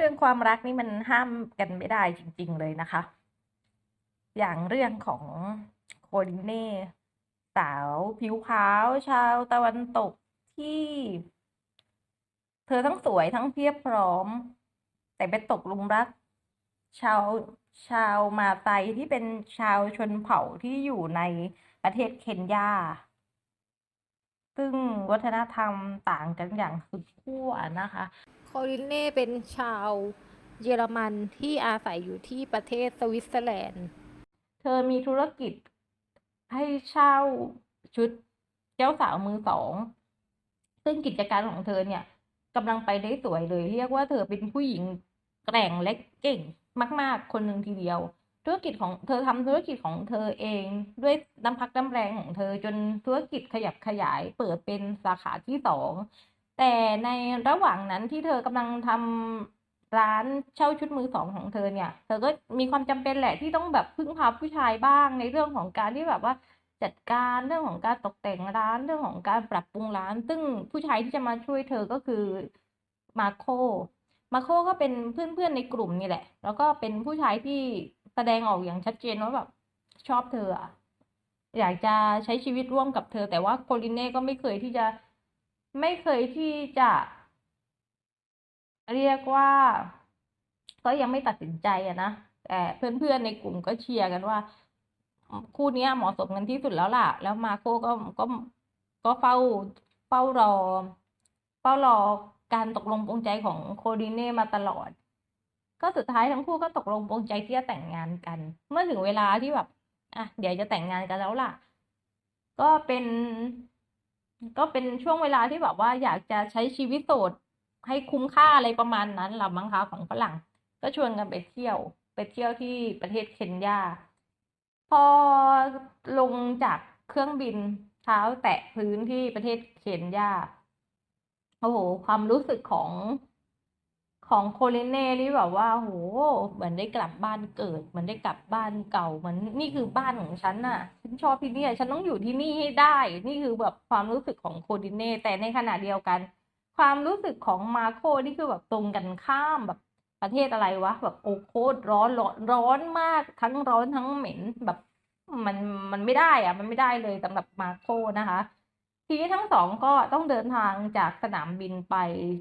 เรื่องความรักนี่มันห้ามกันไม่ได้จริง ๆเลยนะคะ อย่างเรื่องของโคดิเน่สาวผิวขาวชาวตะวันตกที่ เธอทั้งสวยทั้งเพียบพร้อม แต่ไปตกลุมรัก ชาวชาวมาไตที่เป็นชาวชนเผ่าที่อยู่ในประเทศเคนยา ซึ่งวัฒนธรรมต่างกันอย่างสุดขั้วนะคะ โคลินเน่เป็นชาวเยอรมันที่อาศัยอยู่ที่ประเทศสวิตเซอร์แลนด์ เธอมีธุรกิจให้เช่าชุดเจ้าสาวมือสอง ซึ่งกิจการของเธอเนี่ยกำลังไปได้สวยเลย เรียกว่าเธอเป็นผู้หญิงแกร่งและเก่งมาก ๆ คนหนึ่งทีเดียว ธุรกิจของเธอทำธุรกิจของเธอเองด้วยน้ำพักน้ำแรงของเธอจนธุรกิจขยับขยายเปิดเป็นสาขาที่สอง แต่ในระหว่างนั้นที่เธอกำลังทำร้านเช่าชุดมือสองของเธอเนี่ย เธอก็มีความจำเป็นแหละที่ต้องแบบพึ่งพาผู้ชายบ้างในเรื่องของการที่แบบว่าจัดการเรื่องของการตกแต่งร้านเรื่องของการปรับปรุงร้าน ซึ่งผู้ชายที่จะมาช่วยเธอก็คือมาโค มาโคก็เป็นเพื่อนๆในกลุ่มนี่แหละ แล้วก็เป็นผู้ชายที่แสดงออกอย่างชัดเจนว่าแบบชอบเธออยากจะใช้ชีวิตร่วมกับเธอ แต่ว่าโคลินเน่ก็ไม่เคยที่จะ ไม่เคยที่จะเรียกว่า ก็ยังไม่ตัดสินใจอะนะแต่เพื่อนๆในกลุ่มก็เชียร์กันว่า คู่นี้เหมาะสมกันที่สุดแล้วล่ะ แล้วมาโคก็ก็ก็เฝ้าเฝ้ารอ เฝ้ารอการตกลงปรงใจของโคดิเน่มาตลอด ก็สุดท้ายทั้งคู่ก็ตกลงปรงใจที่จะแต่งงานกัน เมื่อถึงเวลาที่แบบอะเดี๋ยวจะแต่งงานกันแล้วล่ะ ก็เป็น ก็เป็นช่วงเวลาที่แบบว่าอยากจะใช้ชีวิตโสดให้คุ้มค่าอะไรประมาณนั้นละมั้งคะของฝรั่ง ก็ชวนกันไปเที่ยว ไปเที่ยวที่ประเทศเคนยา พอลงจากเครื่องบินเท้าแตะพื้นที่ประเทศเคนยาโอ้โหความรู้สึกของ ของโคลิเน่นี่แบบว่าโหเหมือนได้กลับบ้านเกิดเหมือนได้กลับบ้านเก่าเหมือนนี่คือบ้านของฉันน่ะฉันชอบที่นี่ฉันต้องอยู่ที่นี่ให้ได้ นี่คือแบบความรู้สึกของโคลิเน่แต่ในขณะเดียวกัน ความรู้สึกของมาโคนี่คือแบบตรงกันข้ามแบบประเทศอะไรวะแบบโอโคตรร้อนร้อนร้อนมากทั้งร้อนทั้งเหม็นแบบมันมันไม่ได้อะมันไม่ได้เลยสำหรับมาโคนะคะ ทีนี้ทั้งสองก็ต้องเดินทางจากสนามบินไป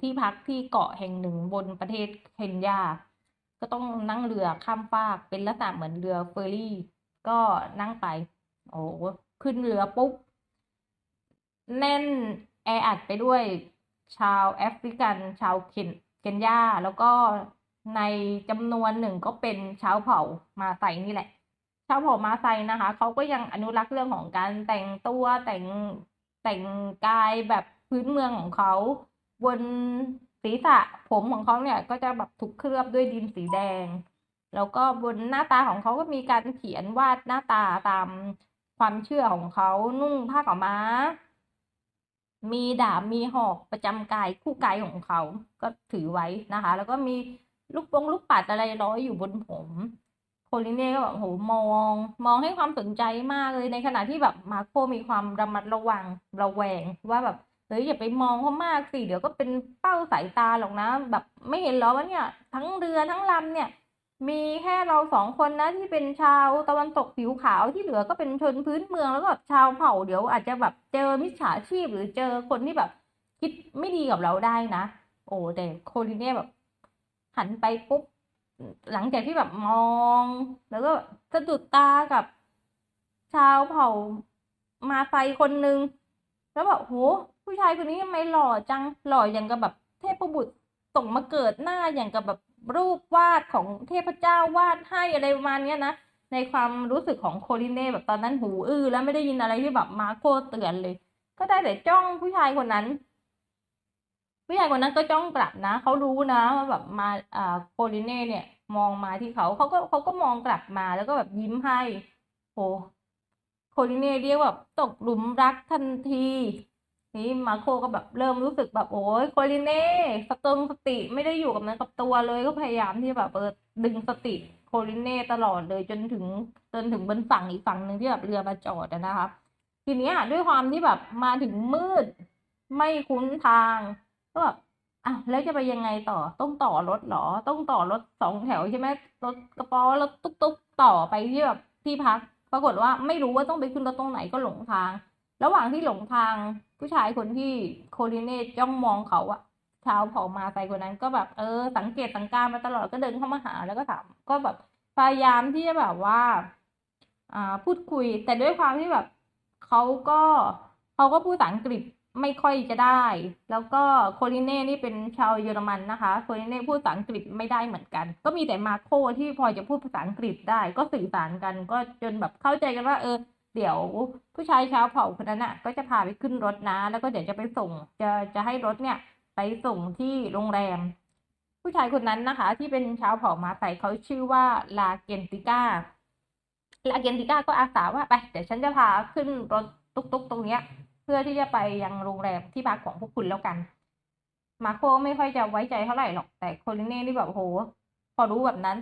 ที่พักที่เกาะแห่งหนึ่งบนประเทศเคนยา ก็ต้องนั่งเรือข้ามฟากเป็นลักษณะเหมือนเรือเฟอร์รี่ ก็นั่งไป โอ้ขึ้นเรือปุ๊บแน่นแออัดไปด้วยชาวแอฟริกันชาวเคนเคนยา แล้วก็ในจำนวนหนึ่งก็เป็นชาวเผ่ามาไซนี่แหละ ชาวเผ่ามาไซนะคะ เขาก็ยังอนุรักษ์เรื่องของการแต่งตัวแต่ง แต่งกายแบบพื้นเมืองของเขาบนศีรษะผมของเขาเนี่ยก็จะแบบถูกเคลือบด้วยดินสีแดง แล้วก็บนหน้าตาของเขาก็มีการเขียนวาดหน้าตาตามความเชื่อของเขานุ่งผ้าขาวม้า มีดาบมีหอกประจำกายคู่กายของเขาก็ถือไว้นะคะ แล้วก็มีลูกปงลูกปัดอะไรร้อยอยู่บนผม ลิเน่ก็แบบโหมองมองให้ความสนใจมากเลยในขณะที่แบบมาโคมีความระมัดระวังระแวงว่าแบบเฮ้ยอย่าไปมองเขามากสิเดี๋ยวก็เป็นเป้าสายตาหรอกนะ แบบไม่เห็นหรอว่าเนี่ยทั้งเรือทั้งลำเนี่ย มีแค่เราสองคนนะที่เป็นชาวตะวันตกผิวขาวที่เหลือก็เป็นชนพื้นเมืองแล้วก็แบบชาวเผ่าเดี๋ยวอาจจะแบบเจอมิจฉาชีพหรือเจอคนที่แบบ คิดไม่ดีกับเราได้นะ โอ้แต่โคลิเน่แบบ หันไปปุ๊บ หลังจากที่แบบมอง แล้วก็สะดุดตากับชาวเผ่ามาไฟคนนึง แล้วแบบโหผู้ชายคนนี้ทำไมหล่อจังหล่ออย่างกับแบบเทพบุตรส่งมาเกิดหน้าอย่างกับแบบรูปวาดของเทพเจ้าวาดให้อะไรประมาณนี้นะในความรู้สึกของโคลินเน่แบบตอนนั้นหูอื้อแล้วไม่ได้ยินอะไรที่แบบมาโคเตือนเลย ก็ได้แต่จ้องผู้ชายคนนั้น ผู้ชายคนนั้นก็จ้องกลับนะเขารู้นะว่าแบบมาอ่าโคลิเน่เนี่ย มองมาที่เขาเขาก็เขาก็มองกลับมาแล้วก็แบบยิ้มให้โหโคลิเน่เรียกแบบตกหลุมรักทันทีนี่มาโคก็แบบเริ่มรู้สึกแบบโอ้ยโคลิเน่สตงสติไม่ได้อยู่กับนื้อกับตัวเลยก็พยายามที่แบบเออดึงสติโคลิเน่ตลอดเลยจนถึงจนถึงบนฝั่งอีกฝั่งหนึ่งที่แบบเรือมาจอดอะนะคะทีนี้ด้วยความที่แบบมาถึงมืดไม่คุ้นทาง ก็แบบอะแล้วจะไปยังไงต่อต้องต่อรถเหรอ ต้องต่อรถสองแถวใช่ไหมรถกระป๋อรถตุ๊กๆต่อไปที่แบบที่พัก ปรากฏว่าไม่รู้ว่าต้องไปขึ้นรถตรงไหนก็หลงทาง ระหว่างที่หลงทางผู้ชายคนที่โคดิเนตจ้องมองเขาอะชาวผ่ามาไซคนนั้นก็แบบเออ สังเกตสังการมาตลอดก็เดินเข้ามาหาแล้วก็ถามก็แบบพยายามที่จะแบบว่า อ่าพูดคุย แต่ด้วยความที่แบบเขาก็เขาก็พูดภาษาอังกฤษ ไม่ค่อยจะได้ แล้วก็โคลิเน่นี่เป็นชาวเยอรมันนะคะ โคลิเน่พูดภาษาอังกฤษไม่ได้เหมือนกัน ก็มีแต่มาโคที่พอจะพูดภาษาอังกฤษได้ ก็สื่อสารกันก็จนแบบเข้าใจกันว่า เออ เดี๋ยวผู้ชายชาวเผ่าคนนั้นอะ ก็จะพาไปขึ้นรถนะ แล้วก็เดี๋ยวจะไปส่ง จะจะให้รถเนี่ย ไปส่งที่โรงแรม ผู้ชายคนนั้นนะคะ ที่เป็นชาวเผ่ามาไซเขาชื่อว่าลาเกนติก้าลาเกนติก้าก็อาสาว่าไปเดี๋ยวฉันจะพาขึ้นรถตุ๊กๆตรงเนี้ย เพื่อที่จะไปยังโรงแรมที่พักของพวกคุณแล้วกัน มาโคไม่ค่อยจะไว้ใจเท่าไหร่หรอก แต่โคลิเน่นี่แบบโห พอรู้แบบนั้น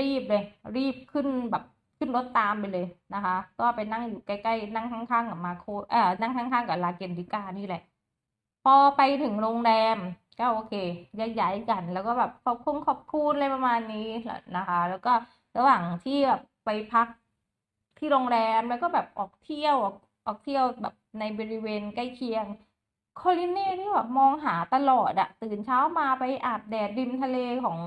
รีบเลย รีบขึ้นแบบขึ้นรถตามไปเลยนะคะ ก็ไปนั่งอยู่ใกล้ๆ นั่งข้างๆกับมาโคเอ่อนั่งข้างๆกับลาเกนติก้านี่แหละ พอไปถึงโรงแรมก็โอเคย้ายๆกัน แล้วก็แบบขอบคุณขอบคุณอะไรประมาณนี้นะคะ แล้วก็ระหว่างที่แบบไปพักที่โรงแรมแล้วก็แบบออกเที่ยวออก ออกเที่ยวแบบในบริเวณใกล้เคียงโคลินเน่ที่แบบมองหาตลอดอะตื่นเช้ามาไปอาบแดดริมทะเลของ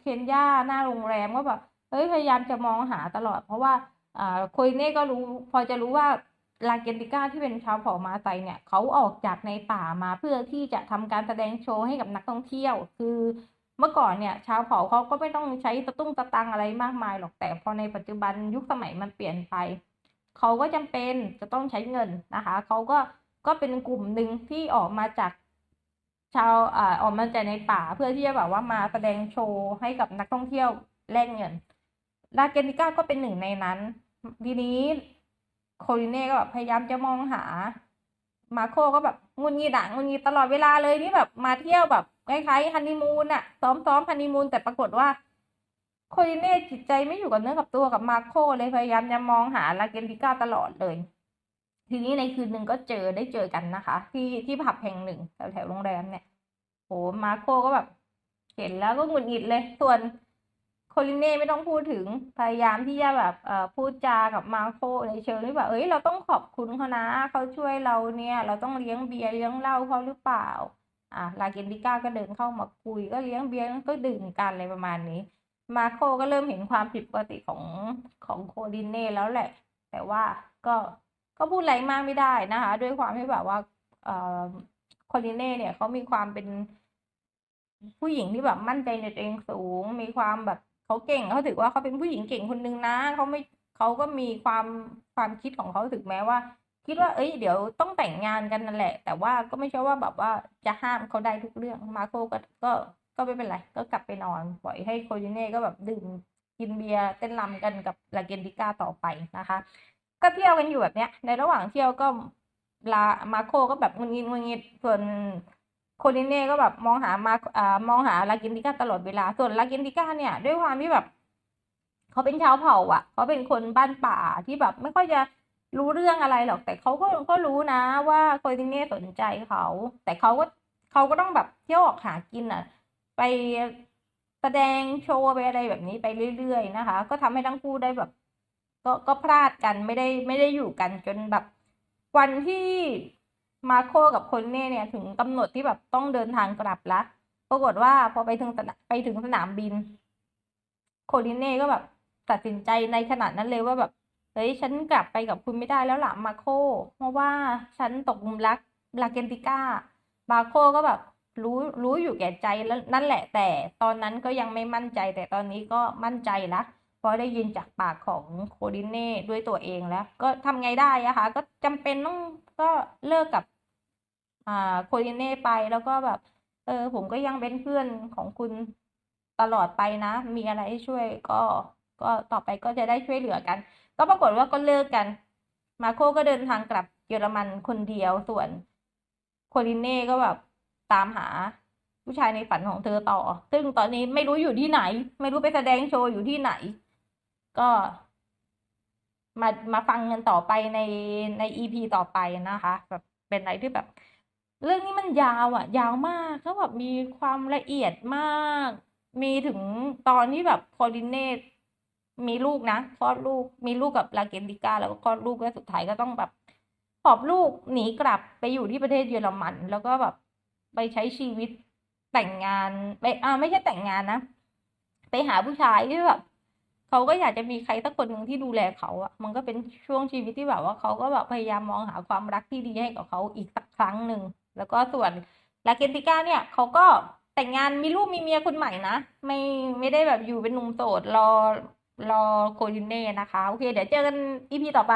เคนยาหน้าโรงแรมก็แบบเฮ้ยพยายามจะมองหาตลอด เพราะว่าอ่าโคลินเน่ก็รู้ พอจะรู้ว่าลาเกนติก้าที่เป็นชาวเผ่ามาไซเนี่ยเขาออกจากในป่ามาเพื่อที่จะทำการแสดงโชว์ให้กับนักท่องเที่ยว คือเมื่อก่อนเนี่ย ชาวเผ่าเขาก็ไม่ต้องใช้ตะตุ้งตะตังอะไรมากมายหรอกแต่พอในปัจจุบันยุคสมัยมันเปลี่ยนไป เขาก็จำเป็นจะต้องใช้เงินนะคะ เขาก็ก็เป็นกลุ่มหนึ่งที่ออกมาจากชาวอ่าออกมาจากในป่าเพื่อที่จะแบบว่ามาแสดงโชว์ให้กับนักท่องเที่ยวแลกเงินลาเกนิก้าก็เป็นหนึ่งในนั้น ทีนี้โคลิเน่ก็แบบพยายามจะมองหา มาโคก็แบบงุนงีดอะงุนงีตลอดเวลาเลยนี่แบบมาเที่ยวแบบคล้ายๆฮันนีมูนอะซ้อมๆฮันนีมูนแต่ปรากฏว่า โคลิเน่จิตใจไม่อยู่กับเนื้อกับตัวกับมาโคเลยพยายามจะมองหาลาเกนติก้าตลอดเลย ทีนี้ในคืนหนึ่งก็เจอได้เจอกันนะคะ ที่ที่ผับแห่งหนึ่งแถวแถวโรงแรมเนี่ยโหมาโคก็แบบ เห็นแล้วก็หงุดหงิดเลย ส่วนโคลินเน่ไม่ต้องพูดถึงพยายามที่จะแบบเอ่อพูดจากับมาโคในเชิงที่แบบเอ้ยเราต้องขอบคุณเขานะเขาช่วยเราเนี่ย เราต้องเลี้ยงเบียร์เลี้ยงเหล้าเขาหรือเปล่าอะลาเกนติก้าก็เดินเข้ามาคุยก็เลี้ยงเบียร์ก็ดื่มกันอะไรประมาณนี้ มาโคก็เริ่มเห็นความผิดปกติของของโคดินเน่แล้วแหละ แต่ว่าก็ก็พูดอะไรมากไม่ได้นะคะ ด้วยความที่แบบว่าเอ่อโคดินเน่เนี่ยเขามีความเป็นผู้หญิงที่แบบมั่นใจในตัวเองสูง มีความแบบเขาเก่งเขาถือว่าเขาเป็นผู้หญิงเก่งคนนึงนะเขาไม่เขาก็มีความความคิดของเขาถึงแม้ว่า คิดว่า เอ้ยเดี๋ยวต้องแต่งงานกันนั่นแหละ แต่ว่าก็ไม่ใช่ว่าแบบว่าจะห้ามเขาได้ทุกเรื่องมาโคก็ก็ ก็ไม่เป็นไร ก็กลับไปนอน ปล่อยให้โคจิเน่ก็แบบดื่มกินเบียร์เต้นรำกันกับลาเกนติก้าต่อไปนะคะ ก็เที่ยวกันอยู่แบบเนี้ย ในระหว่างเที่ยวก็ลามาโคก็แบบงุนงิดงุนงิดส่วนโคลิเน่ก็แบบมองหามาอ่ามองหาลาเกนติก้าตลอดเวลา ส่วนลาเกนติก้าเนี่ยด้วยความที่แบบเขาเป็นชาวเผ่าอะเขาเป็นคนบ้านป่าที่แบบไม่ค่อยจะรู้เรื่องอะไรหรอก แต่เขาก็ก็รู้นะว่าโคลิเน่สนใจเขา แต่เขาก็เขาก็ต้องแบบเที่ยวออกหากินอะ ไปแสดงโชว์ไปอะไรแบบนี้ไปเรื่อย ๆ นะคะ ก็ทำให้ทั้งคู่ได้แบบ ก็ก็พลาดกันไม่ได้ไม่ได้อยู่กันจนแบบ วันที่มาโคกับคลิเน่เนี่ยถึงกำหนดที่แบบต้องเดินทางกลับละปรากฏว่าพอไปถึงไปถึงสนามบิน โคลินเน่ก็แบบตัดสินใจในขนาดนั้นเลยว่าแบบเฮ้ยฉันกลับไปกับคุณไม่ได้แล้วล่ะมาโคเพราะว่าฉันตกหลุมรักลาเกนติก้ามาโคก็แบบ รู้รู้อยู่แก่ใจแล้วนั่นแหละแต่ตอนนั้นก็ยังไม่มั่นใจ แต่ตอนนี้ก็มั่นใจละเพราะได้ยินจากปากของโคดินเน่ด้วยตัวเองแล้ว ก็ทำไงได้อะคะก็จำเป็นต้องก็เลิกกับอ่าโคดินเน่ไปแล้วก็แบบ เออผมก็ยังเป็นเพื่อนของคุณตลอดไปนะ มีอะไรให้ช่วยก็ก็ต่อไปก็จะได้ช่วยเหลือกัน ก็ปรากฏว่าก็เลิกกัน มาโคก็เดินทางกลับเยอรมันคนเดียวส่วนโคลินเน่ก็แบบ ตามหาผู้ชายในฝันของเธอต่อ ซึ่งตอนนี้ไม่รู้อยู่ที่ไหน ไม่รู้ไปแสดงโชว์อยู่ที่ไหน ก็มามาฟังกันต่อไปในในอีพีต่อไปนะคะ แบบเป็นอะไรที่แบบ เรื่องนี้มันยาวอะ ยาวมากก็แบบมีความละเอียดมาก มีถึงตอนที่แบบคอลินเนตมีลูกนะคลอดลูกมีลูกกับลาเกนดิก้าแล้วก็คลอดลูกแล้วสุดท้ายก็ต้องแบบหอบลูกหนีกลับไปอยู่ที่ประเทศเยอรมัน แล้วก็แบบ ไปใช้ชีวิตแต่งงานไปอ่าไม่ใช่แต่งงานนะไปหาผู้ชายที่แบบเขาก็อยากจะมีใครสักคนหนึ่งที่ดูแลเขาอะมันก็เป็นช่วงชีวิตที่แบบว่าเขาก็แบบพยายามมองหาความรักที่ดีให้กับเขาอีกสักครั้งหนึ่งแล้วก็ส่วนลาเกนติก้าเนี่ยเขาก็แต่งงานมีลูกมีเมียคนใหม่นะไม่ไม่ได้แบบอยู่เป็นหนุ่มโสดรอรอโคลินเน่นะคะ โอเค เดี๋ยวเจอกันอีพีต่อไป